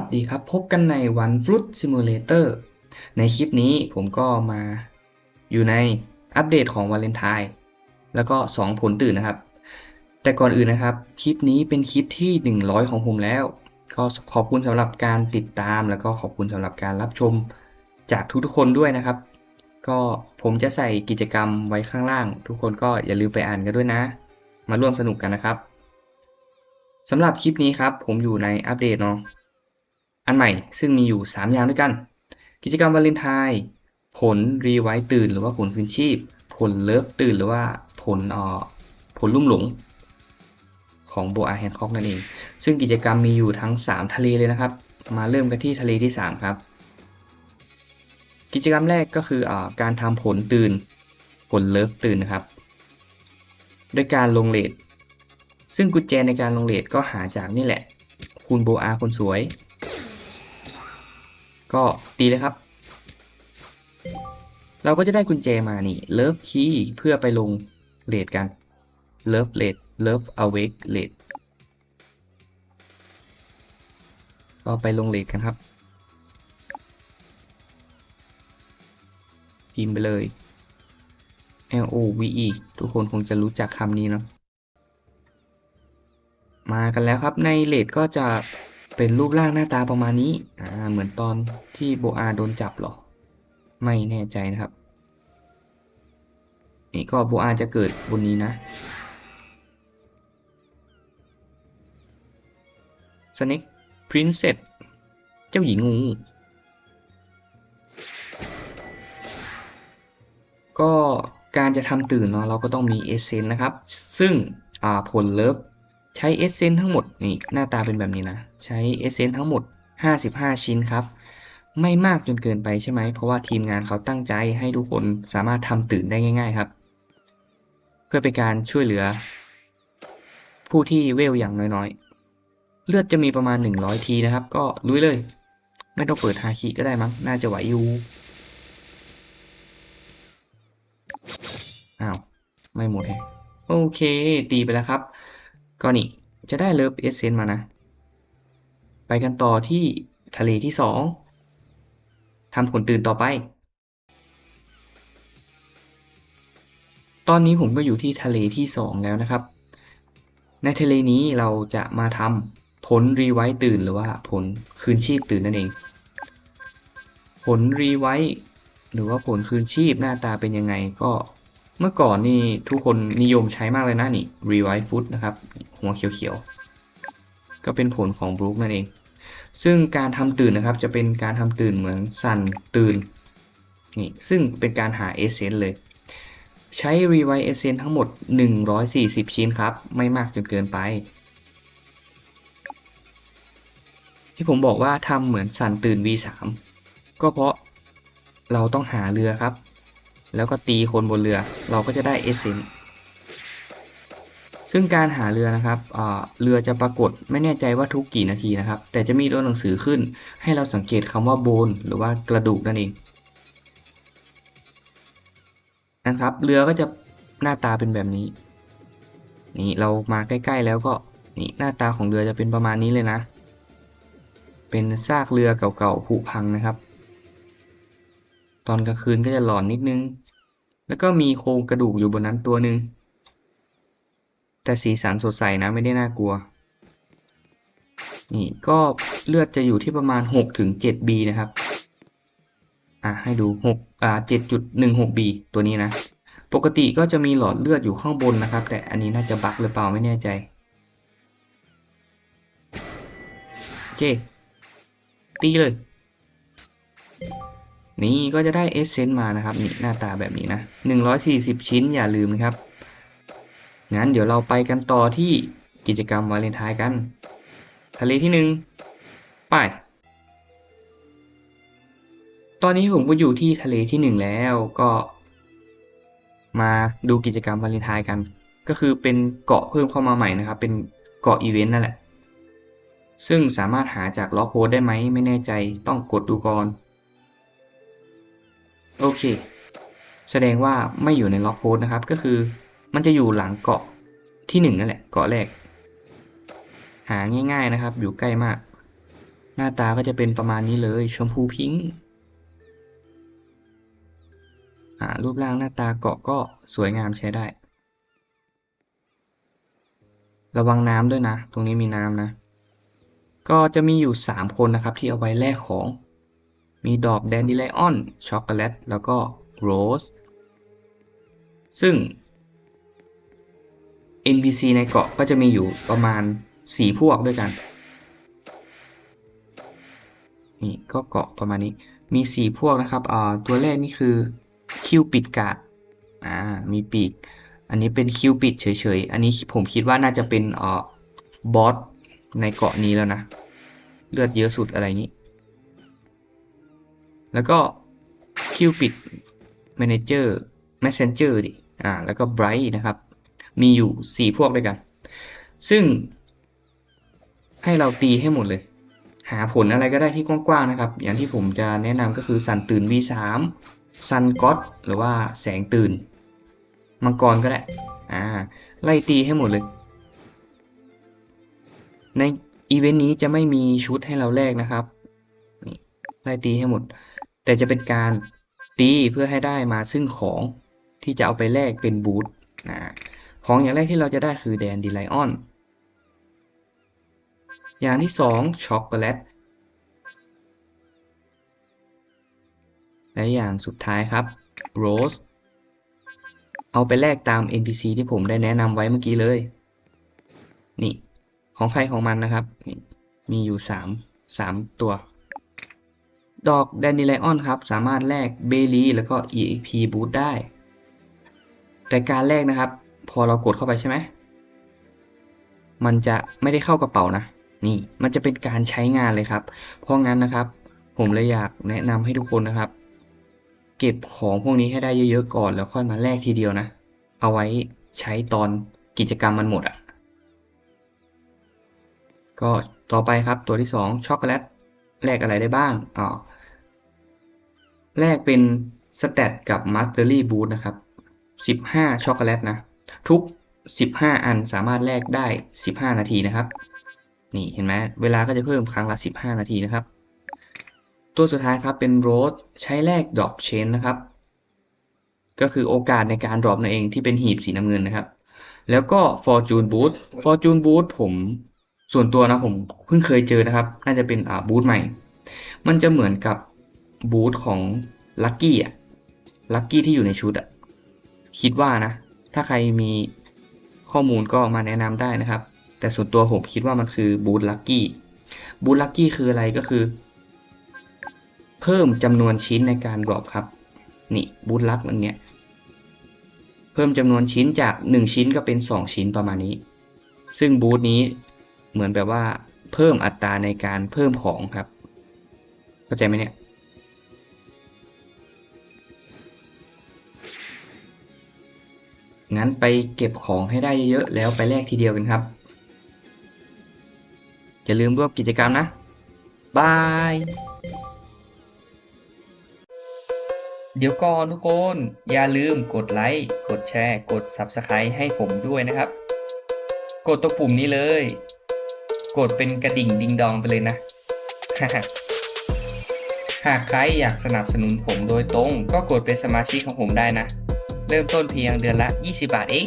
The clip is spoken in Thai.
วัสดีครับ พบกันในวัน Fruit Simulator ในคลิปนี้ผมก็มาอยู่ในอัปเดตของวาเลนไทน์แล้วก็ 2 ผลตื่นนะครับ แต่ก่อนอื่นนะครับ คลิปนี้เป็นคลิปที่ 100 ของผมแล้ว ก็ขอบคุณสำหรับการติดตาม แล้วก็ขอบคุณสำหรับการรับชมจากทุกๆคนด้วยนะครับ ก็ผมจะใส่กิจกรรมไว้ข้างล่าง ทุกคนก็อย่าลืมไปอ่านกันด้วยนะ มาร่วมสนุกกันนะครับสำหรับคลิปนี้ครับ ผมอยู่ในอัปเดตเนาะ อันใหม่ซึ่งมีอยู่ 3 อย่างด้วยกัน กิจกรรมวาเลนไทน์ผลรีไวท์ตื่นหรือว่าผลคืนชีพ ผลเลิฟตื่นหรือว่าผลอ่อผลลุ่มหลงของโบอาแฮนคอกนั่นเอง ซึ่งกิจกรรมมีอยู่ทั้ง 3 ทะเลเลยนะครับ มาเริ่มกันที่ทะเลที่ 3 ครับ กิจกรรมแรกก็คืออาการทำผลตื่น ผลเลิฟตื่นนะครับ ด้วยการลงเลทซึ่งกุญแจในการลงเลทก็หาจากนี่แหละ คุณโบอาคนสวย ก็ตีเลยครับ เราก็จะได้กุญแจมานี่เลิฟคีย์เพื่อไปลงเลทกันเลิฟเลทเลิฟอเวกเลทก็ไปลงเลทกันครับ พิมพ์ไปเลย L O V E ทุกคนคงจะรู้จักคำนี้เนาะมากันแล้วครับในเลดก็จะ เป็นรูปร่างหน้าตาประมาณนี้ อ่า เหมือนตอนที่โบอาโดนจับหรอ ไม่แน่ใจนะครับ นี่ก็โบอาจะเกิดบนนี้นะ Snake Princess เจ้าหญิงงู ก็การจะทำตื่นเนาะเราก็ต้องมีเอเซนนะครับ ซึ่งอาผลเลิฟ ใช้เอเซนทั้งหมดนี่หน้าตาเป็นแบบนี้นะ ใช้เอเซนทั้งหมด 55 ชิ้นครับ ไม่มากจนเกินไปใช่ไหม เพราะว่าทีมงานเขาตั้งใจให้ทุกคนสามารถทำตื่นได้ง่ายๆครับ เพื่อเป็นการช่วยเหลือ ผู้ที่เวลอย่างน้อยๆ เลือดจะมีประมาณ 100 ทีนะครับ ก็ลุยเลย ไม่ต้องเปิดฮาคิก็ได้มั้ง น่าจะไหวอยู่อ้าว ไม่หมดโอเค ตีไปแล้วครับ ก็นี่จะได้เลิฟเอเซนมานะ ไปกันต่อที่ทะเลที่สองทำผลตื่นต่อไป ตอนนี้ผมก็อยู่ที่ทะเลที่สองแล้วนะครับ ในทะเลนี้เราจะมาทำผลรีไวท์ตื่นหรือว่าผลคืนชีพตื่นนั่นเอง ผลรีไวท์หรือว่าผลคืนชีพหน้าตาเป็นยังไงก็ เมื่อก่อนนี่ทุกคนนิยมใช้มากเลยนะนี่ Revive Food นะครับ หัวเขียวๆ ก็เป็นผลของบรูคนั่นเอง ซึ่งการทำตื่นนะครับจะเป็นการทำตื่นเหมือนสั่นตื่นนี่ซึ่งเป็นการหาเอเซนเลย ใช้ Revive Essence ทั้งหมด 140 ชิ้นครับ ไม่มากจนเกินไป ที่ผมบอกว่าทำเหมือนสั่นตื่น V3 ก็เพราะเราต้องหาเรือครับ แล้วก็ตีคนบนเรือ เราก็จะได้เอเซนซึ่งการหาเรือนะครับเรือจะปรากฏไม่แน่ใจว่าทุกกี่นาทีนะครับ แต่จะมีตัวหนังสือขึ้น ให้เราสังเกตคำว่าโบนหรือว่ากระดูกนั่นเองนะครับ เรือก็จะหน้าตาเป็นแบบนี้ นี่เรามาใกล้ ๆ แล้วก็นี่หน้าตาของเรือจะเป็นประมาณนี้เลยนะ เป็นซากเรือเก่าๆผุพังนะครับ ตอนกลางคืนก็จะหลอนนิดนึง แล้วก็มีโครงกระดูกอยู่บนนั้นตัวหนึ่ง แต่สีสันสดใสนะไม่ได้น่ากลัว นี่ก็เลือดจะอยู่ที่ประมาณ6ถึง7 B นะครับ อะให้ดู6อ่า7.16 B ตัวนี้นะ ปกติก็จะมีหลอดเลือดอยู่ข้างบนนะครับ แต่อันนี้น่าจะบั๊กหรือเปล่าไม่แน่ใจ โอเค ตีเลย นี่ก็จะได้เอเซนต์มานะครับนี่หน้าตาแบบนี้นะ 140 ชิ้นอย่าลืมนะครับ งั้นเดี๋ยวเราไปกันต่อที่กิจกรรมวาเลนไทน์กัน ทะเลที่หนึ่งไป ตอนนี้ผมก็อยู่ที่ทะเลที่หนึ่งแล้วก็ มาดูกิจกรรมวาเลนไทน์กัน ก็คือเป็นเกาะเพิ่มเข้ามาใหม่นะครับ เป็นเกาะอีเวนต์นั่นแหละ ซึ่งสามารถหาจากล็อกโพสได้ไหมไม่แน่ใจต้องกดดูก่อน โอเค แสดงว่าไม่อยู่ในล็อกโพสนะครับ ก็คือมันจะอยู่หลังเกาะที่หนึ่งนั่นแหละ เกาะแรก หาง่าย ๆนะครับ อยู่ใกล้มาก หน้าตาก็จะเป็นประมาณนี้เลย ชมพูพิงค์รูปร่างหน้าตาเกาะก็สวยงามใช้ได้ ระวังน้ำด้วยนะ ตรงนี้มีน้ำนะ ก็จะมีอยู่ 3 คนนะครับที่เอาไว้แลกของ มีดอกแดนดิไลออน ช็อกโกแลต แล้วก็โรส ซึ่ง NPC ในเกาะก็จะมีอยู่ประมาณ 4 พวกด้วยกัน นี่ก็เกาะประมาณนี้ มี 4 พวกนะครับตัวแรกนี่คือคิวปิดกาดอ่า มีปีก อันนี้เป็นคิวปิดเฉยๆ อันนี้ผมคิดว่าน่าจะเป็นอ่อบอสในเกาะนี้แล้วนะ เลือดเยอะสุดอะไรนี้ แล้วก็คิวปิด Manager Messenger ดิ อ่า แล้วก็ Bright นะครับ มีอยู่ 4 พวกด้วยกัน ซึ่ง ให้เราตีให้หมดเลย หาผลอะไรก็ได้ที่กว้างๆนะครับ อย่างที่ผมจะแนะนำก็คือสันตื่น V3 ซันก็ t หรือว่าแสงตื่น มังกรก็ได้ อ่า ไล่ตีให้หมดเลย ในอีเวนต์นี้จะไม่มีชุดให้เราแลกนะครับนี่ไล่ตีให้หมด แต่จะเป็นการตีเพื่อให้ได้มาซึ่งของที่จะเอาไปแลกเป็นบูทอ่าของอย่างแรกที่เราจะได้คือแดนดีไลออน อย่างที่สองช็อกโกแลต และอย่างสุดท้ายครับโรสเอาไปแลกตาม NPC ที่ผมได้แนะนำไว้เมื่อกี้เลย นี่ ของใครของมันนะครับ มีอยู่ 3 3 ตัว ดอกแดนดิไลออนครับ สามารถแลกเบลีแล้วก็ EXP Boost ได้แต่การแลกนะครับ พอเรากดเข้าไปใช่ไหมมันจะไม่ได้เข้ากระเป๋านะนี่มันจะเป็นการใช้งานเลยครับ เพราะงั้นนะครับ ผมเลยอยากแนะนำให้ทุกคนนะครับ เก็บของพวกนี้ให้ได้เยอะๆก่อนแล้วค่อยมาแลกทีเดียวนะ เอาไว้ใช้ตอนกิจกรรมมันหมดอะ ก็ต่อไปครับตัวที่ 2ช็อกโกแลตแลกอะไรได้บ้างอ๋อ แลกเป็นสเตตกับมาสเตอรี่บู t นะครับ 15 ช็อกโกแลตนะ ทุก 15 อันสามารถแลกได้ 15 นาทีนะครับ นี่เห็นไหมเวลาก็จะเพิ่มครั้งละ 15 นาทีนะครับ ตัวสุดท้ายครับเป็นโรสใช้แลกดรอปเชนนะครับ ก็คือโอกาสในการดรอปนั่นเองที่เป็นหีบสีน้ำเงินนะครับ แล้วก็ Fortune Boost Fortune Boost ผมส่วนตัวนะผมเพิ่งเคยเจอนะครับ น่าจะเป็นอ่าบูทใหม่ มันจะเหมือนกับ บูทของ Lucky อะ Lucky ที่อยู่ในชุดอะคิดว่านะ ถ้าใครมีข้อมูลก็มาแนะนำได้นะครับ แต่ส่วนตัวผมคิดว่ามันคือบูท Lucky บูท Lucky คืออะไรก็คือ เพิ่มจำนวนชิ้นในการดรอปครับ นี่บูทลักอันเนี้ยเพิ่มจำนวนชิ้นจาก 1 ชิ้นก็เป็น 2 ชิ้นประมาณนี้ ซึ่งบูธนี้เหมือนแบบว่าเพิ่มอัตราในการเพิ่มของครับ เข้าใจไหมเนี่ย งั้นไปเก็บของให้ได้เยอะๆแล้วไปแลกทีเดียวกันครับ อย่าลืมร่วมกิจกรรมนะ บาย เดี๋ยวก่อนทุกคน อย่าลืมกดไลค์ กดแชร์ กด Subscribe ให้ผมด้วยนะครับ กดตัวปุ่มนี้เลย กดเป็นกระดิ่งดิงดองไปเลยนะ หากใครอยากสนับสนุนผมโดยตรง ก็กดเป็นสมาชิกของผมได้นะ เริ่มต้นเพียงเดือนละ 20 บาทเอง